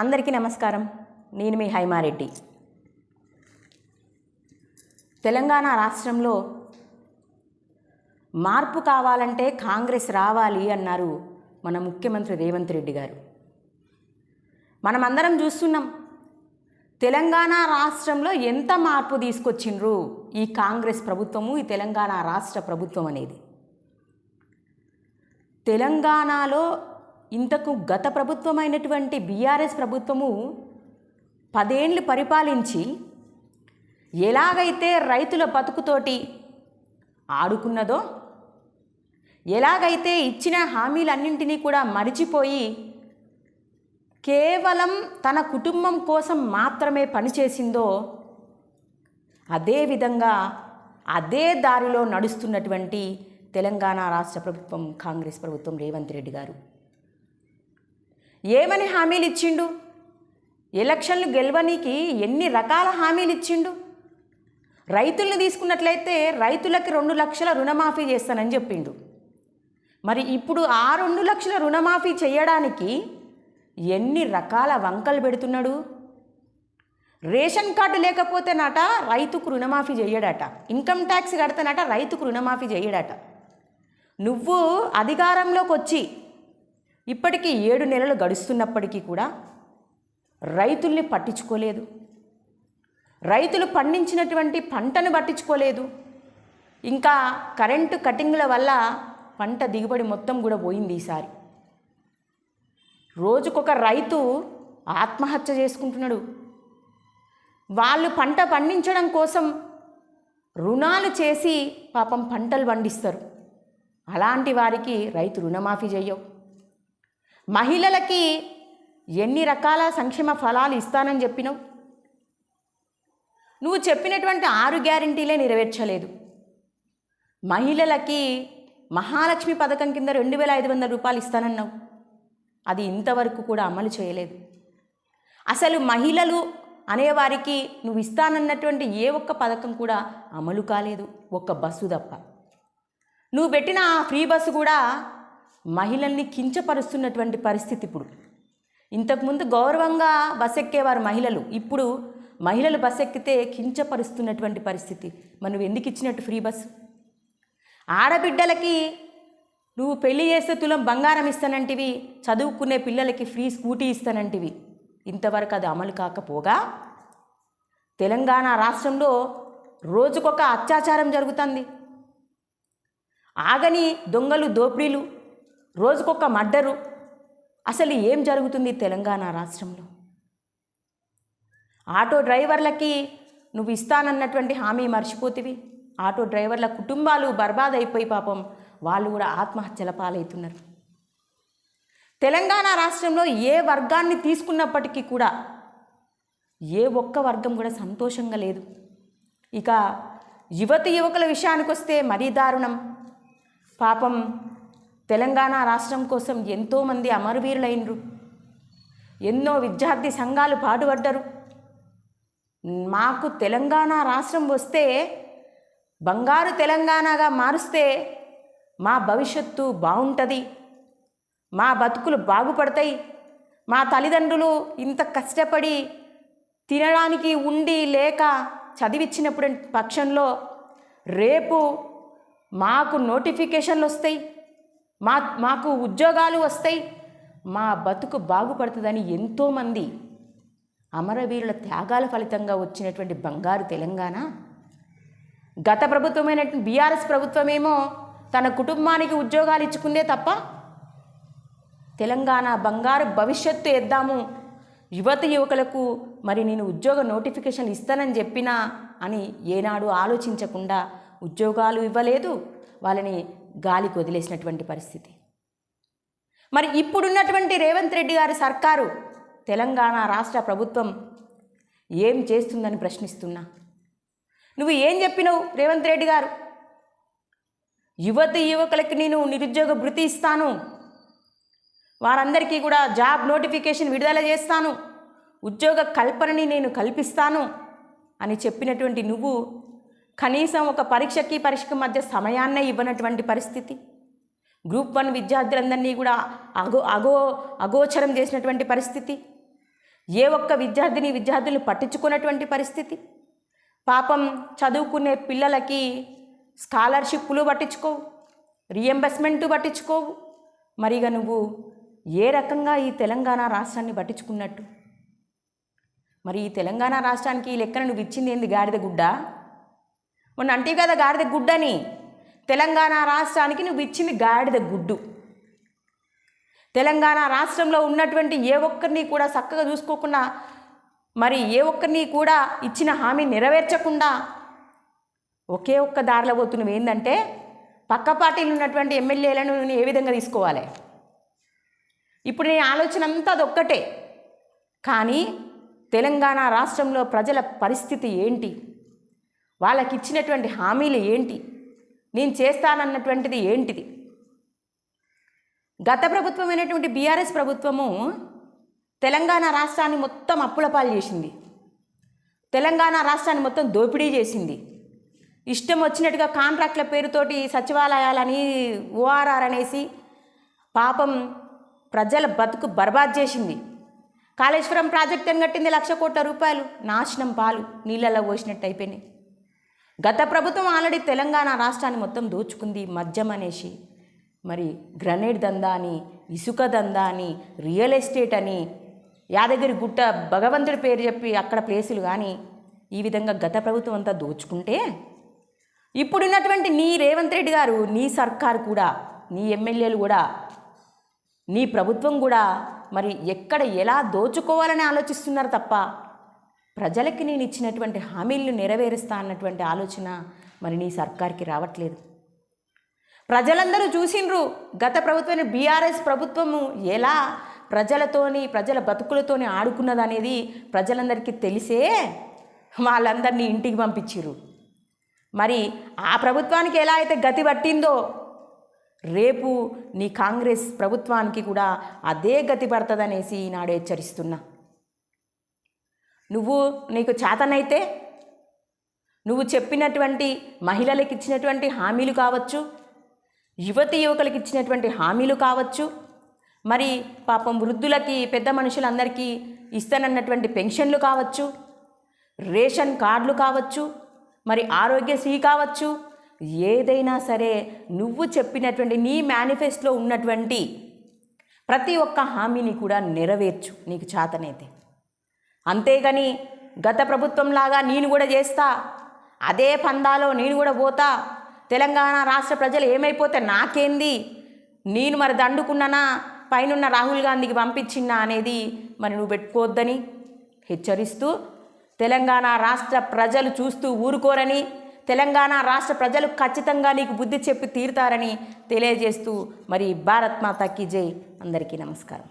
అందరికీ నమస్కారం. నేను మీ హైమారెడ్డి. తెలంగాణ రాష్ట్రంలో మార్పు కావాలంటే కాంగ్రెస్ రావాలి అన్నారు మన ముఖ్యమంత్రి రేవంత్ రెడ్డి గారు. మనమందరం చూస్తున్నాం తెలంగాణ రాష్ట్రంలో ఎంత మార్పు తీసుకొచ్చిండ్రు ఈ కాంగ్రెస్ ప్రభుత్వము ఈ తెలంగాణ రాష్ట్ర ప్రభుత్వం అనేది. తెలంగాణలో ఇంతకు గత ప్రభుత్వమైనటువంటి బీఆర్ఎస్ ప్రభుత్వము పదేండ్లు పరిపాలించి ఎలాగైతే రైతుల బతుకుతోటి ఆడుకున్నదో ఎలాగైతే ఇచ్చిన హామీలన్నింటినీ కూడా మరిచిపోయి కేవలం తన కుటుంబం కోసం మాత్రమే పనిచేసిందో అదేవిధంగా అదే దారిలో నడుస్తున్నటువంటి తెలంగాణ రాష్ట్ర ప్రభుత్వం కాంగ్రెస్ ప్రభుత్వం రేవంత్ రెడ్డి గారు. ఏమని హామీలు ఇచ్చిండు ఎలక్షన్లు గెలవనీకి ఎన్ని రకాల హామీలు ఇచ్చిండు రైతుల్ని తీసుకున్నట్లయితే రైతులకి రెండు లక్షల రుణమాఫీ చేస్తానని చెప్పిండు. మరి ఇప్పుడు ఆ రెండు లక్షల రుణమాఫీ చేయడానికి ఎన్ని రకాల వంకలు పెడుతున్నాడు? రేషన్ కార్డు లేకపోతేనట రైతుకు రుణమాఫీ చేయడట. ఇన్కమ్ ట్యాక్స్ కడితేనట రైతుకు రుణమాఫీ చేయడట. నువ్వు అధికారంలోకి వచ్చి ఇప్పటికీ ఏడు నెలలు గడుస్తున్నప్పటికీ కూడా రైతుల్ని పట్టించుకోలేదు. రైతులు పండించినటువంటి పంటను పట్టించుకోలేదు. ఇంకా కరెంటు కటింగ్ల వల్ల పంట దిగుబడి మొత్తం కూడా పోయింది ఈసారి. రోజుకొక రైతు ఆత్మహత్య చేసుకుంటున్నాడు. వాళ్ళు పంట పండించడం కోసం రుణాలు చేసి పాపం పంటలు పండిస్తారు. అలాంటి వారికి రైతు రుణమాఫీ చేయవు మహిళలకి ఎన్ని రకాల సంక్షేమ ఫలాలు ఇస్తానని చెప్పినావు? నువ్వు చెప్పినటువంటి ఆరు గ్యారంటీలే నెరవేర్చలేదు. మహిళలకి మహాలక్ష్మి పథకం కింద రెండు వేల ఐదు వందల రూపాయలు ఇస్తానన్నావు. అది ఇంతవరకు కూడా అమలు చేయలేదు. అసలు మహిళలు అనేవారికి నువ్వు ఇస్తానన్నటువంటి ఏ ఒక్క పథకం కూడా అమలు కాలేదు. ఒక్క బస్సు తప్ప. నువ్వు పెట్టిన ఆ ఫ్రీ బస్సు కూడా మహిళల్ని కించపరుస్తున్నటువంటి పరిస్థితి ఇప్పుడు. ఇంతకుముందు గౌరవంగా బస్ ఎక్కేవారు మహిళలు. ఇప్పుడు మహిళలు బస్ ఎక్కితే కించపరుస్తున్నటువంటి పరిస్థితి. మనం ఎందుకు ఇచ్చినట్టు ఫ్రీ బస్సు? ఆడబిడ్డలకి నువ్వు పెళ్ళి చేస్తే తులం బంగారం ఇస్తానంటివి చదువుకునే పిల్లలకి ఫ్రీ స్కూటీ ఇస్తానంటివి. ఇంతవరకు అది అమలు కాకపోగా తెలంగాణ రాష్ట్రంలో రోజుకొక అత్యాచారం జరుగుతుంది. ఆగని దొంగలు దోపిడీలు రోజుకొక మడ్డరు అసలు ఏం జరుగుతుంది తెలంగాణ రాష్ట్రంలో? ఆటో డ్రైవర్లకి నువ్వు ఇస్తానన్నటువంటి హామీ మర్చిపోతివి. ఆటో డ్రైవర్ల కుటుంబాలు బర్బాదైపోయి పాపం వాళ్ళు కూడా ఆత్మహత్యల పాలవుతున్నారు తెలంగాణ రాష్ట్రంలో ఏ వర్గాన్ని తీసుకున్నప్పటికీ కూడా ఏ ఒక్క వర్గం కూడా సంతోషంగా లేదు. ఇక యువతి యువకుల విషయానికి వస్తే మరీ దారుణం. పాపం తెలంగాణ రాష్ట్రం కోసం ఎంతోమంది అమరవీరులైనరు. ఎన్నో విద్యార్థి సంఘాలు పాటుపడ్డరు. మాకు తెలంగాణ రాష్ట్రం వస్తే బంగారు తెలంగాణగా మారుస్తే మా భవిష్యత్తు బాగుంటుంది. మా బతుకులు బాగుపడతాయి. మా తల్లిదండ్రులు ఇంత కష్టపడి తినడానికి ఉండి లేక చదివిచ్చినప్పుడు పక్షంలో రేపు మాకు నోటిఫికేషన్లు వస్తాయి. మా మాకు ఉద్యోగాలు వస్తాయి. మా బతుకు బాగుపడుతుందని ఎంతోమంది అమరవీరుల త్యాగాల ఫలితంగా వచ్చినటువంటి బంగారు తెలంగాణ. గత ప్రభుత్వమైన బీఆర్ఎస్ ప్రభుత్వమేమో తన కుటుంబానికి ఉద్యోగాలు ఇచ్చుకుందే తప్ప తెలంగాణ బంగారు భవిష్యత్తు ఇద్దాము యువత యువకులకు మరి నేను ఉద్యోగ నోటిఫికేషన్ ఇస్తానని చెప్పినా అని ఏనాడు ఆలోచించకుండా ఉద్యోగాలు ఇవ్వలేదు. వాళ్ళని గాలికి వదిలేసినటువంటి పరిస్థితి. మరి ఇప్పుడున్నటువంటి రేవంత్ రెడ్డి గారి సర్కారు తెలంగాణ రాష్ట్ర ప్రభుత్వం ఏం చేస్తుందని ప్రశ్నిస్తున్నా? నువ్వు ఏం చెప్పినావు రేవంత్ రెడ్డి గారు? యువతి యువకులకి నేను నిరుద్యోగ భృతి ఇస్తాను. వారందరికీ కూడా జాబ్ నోటిఫికేషన్ విడుదల చేస్తాను. ఉద్యోగ కల్పనని నేను కల్పిస్తాను అని చెప్పినటువంటి నువ్వు కనీసం ఒక పరీక్షకి పరీక్షకి మధ్య సమయాన్నే ఇవ్వనటువంటి పరిస్థితి. గ్రూప్ వన్ విద్యార్థులందరినీ కూడా అగో అగో అగోచరం చేసినటువంటి పరిస్థితి. ఏ ఒక్క విద్యార్థిని విద్యార్థులు పట్టించుకున్నటువంటి పరిస్థితి. పాపం చదువుకునే పిల్లలకి స్కాలర్షిప్లు పట్టించుకోవు రియంబర్స్మెంట్ పట్టించుకోవు. మరిగా నువ్వు ఏ రకంగా ఈ తెలంగాణ రాష్ట్రాన్ని పట్టించుకున్నట్టు? మరి ఈ తెలంగాణ రాష్ట్రానికి ఈ లెక్కన నువ్వు ఇచ్చింది ఏంది గాడిద గుడ్డ? మొన్న అంటే కదా గాడిద గుడ్డని? తెలంగాణ రాష్ట్రానికి నువ్వు ఇచ్చింది గాడిద గుడ్డు. తెలంగాణ రాష్ట్రంలో ఉన్నటువంటి ఏ ఒక్కరిని కూడా చక్కగా చూసుకోకుండా మరి ఏ ఒక్కరిని కూడా ఇచ్చిన హామీ నెరవేర్చకుండా ఒకే ఒక్క దారిలో పోతున్నవి. ఏంటంటే పక్క పార్టీలు ఉన్నటువంటి ఎమ్మెల్యేలను నేను ఏ విధంగా తీసుకోవాలి? ఇప్పుడు నేను ఆలోచన అంతా అదొక్కటే. కానీ తెలంగాణ రాష్ట్రంలో ప్రజల పరిస్థితి ఏంటి? వాళ్ళకి ఇచ్చినటువంటి హామీలు ఏంటి? నేను చేస్తానన్నటువంటిది ఏంటిది? గత ప్రభుత్వమైనటువంటి బీఆర్ఎస్ ప్రభుత్వము తెలంగాణ రాష్ట్రాన్ని మొత్తం అప్పుల పాలు చేసింది. తెలంగాణ రాష్ట్రాన్ని మొత్తం దోపిడీ చేసింది. ఇష్టం వచ్చినట్టుగా కాంట్రాక్ట్ల పేరుతోటి సచివాలయాలని ఓఆర్ఆర్ అనేసి పాపం ప్రజల బతుకు బర్బాద్ చేసింది. కాళేశ్వరం ప్రాజెక్ట్ అని కట్టింది లక్ష కోట్ల రూపాయలు. నాశనం పాలు నీళ్ళల్లో పోసినట్టు అయిపోయినాయి. గత ప్రభుత్వం ఆల్రెడీ తెలంగాణ రాష్ట్రాన్ని మొత్తం దోచుకుంది. మద్యం అనేసి మరి గ్రనేడ్ దందా అని ఇసుక దందా అని రియల్ ఎస్టేట్ అని యాదగిరి గుట్ట భగవంతుడి పేరు చెప్పి అక్కడ ప్లేసులు కానీ ఈ విధంగా గత ప్రభుత్వం అంతా దోచుకుంటే ఇప్పుడున్నటువంటి నీ రేవంత్ రెడ్డి గారు నీ సర్కారు కూడా నీ ఎమ్మెల్యేలు కూడా నీ ప్రభుత్వం కూడా మరి ఎక్కడ ఎలా దోచుకోవాలని ఆలోచిస్తున్నారు తప్ప ప్రజలకి నేను ఇచ్చినటువంటి హామీలను నెరవేరుస్తా అన్నటువంటి ఆలోచన మరి నీ సర్కార్కి రావట్లేదు. ప్రజలందరూ చూసిండ్రు గత ప్రభుత్వమైన బీఆర్ఎస్ ప్రభుత్వము ఎలా ప్రజలతోని ప్రజల బతుకులతోని ఆడుకున్నదనేది ప్రజలందరికీ తెలిసే వాళ్ళందరినీ ఇంటికి పంపించిర్రు. మరి ఆ ప్రభుత్వానికి ఎలా అయితే గతి పట్టిందో రేపు నీ కాంగ్రెస్ ప్రభుత్వానికి కూడా అదే గతి పడుతుందనేసి ఈనాడు హెచ్చరిస్తున్నా. నువ్వు నీకు చేతనైతే నువ్వు చెప్పినటువంటి మహిళలకు ఇచ్చినటువంటి హామీలు కావచ్చు యువతి యువకులకు ఇచ్చినటువంటి హామీలు కావచ్చు మరి పాపం వృద్ధులకి పెద్ద మనుషులందరికీ ఇస్తానన్నటువంటి పెన్షన్లు కావచ్చు రేషన్ కార్డులు కావచ్చు మరి ఆరోగ్యశ్రీ కావచ్చు ఏదైనా సరే నువ్వు చెప్పినటువంటి నీ మేనిఫెస్టోలో ఉన్నటువంటి ప్రతి ఒక్క హామీని కూడా నెరవేర్చు నీకు చేతనైతే. అంతేగాని గత ప్రభుత్వంలాగా నేను కూడా చేస్తా అదే పందాలో నేను కూడా పోతా. తెలంగాణ రాష్ట్ర ప్రజలు ఏమైపోతే నాకేంది? నేను మరి దండుకున్నానా? పైనున్న రాహుల్ గాంధీకి పంపించినా అనేది మరి నువ్వు పెట్టుకోవద్దని హెచ్చరిస్తూ తెలంగాణ రాష్ట్ర ప్రజలు చూస్తూ ఊరుకోరని తెలంగాణ రాష్ట్ర ప్రజలు ఖచ్చితంగా నీకు బుద్ధి చెప్పి తీరుతారని తెలియజేస్తూ మరి భారత్ మాతాకి జై. అందరికీ నమస్కారం.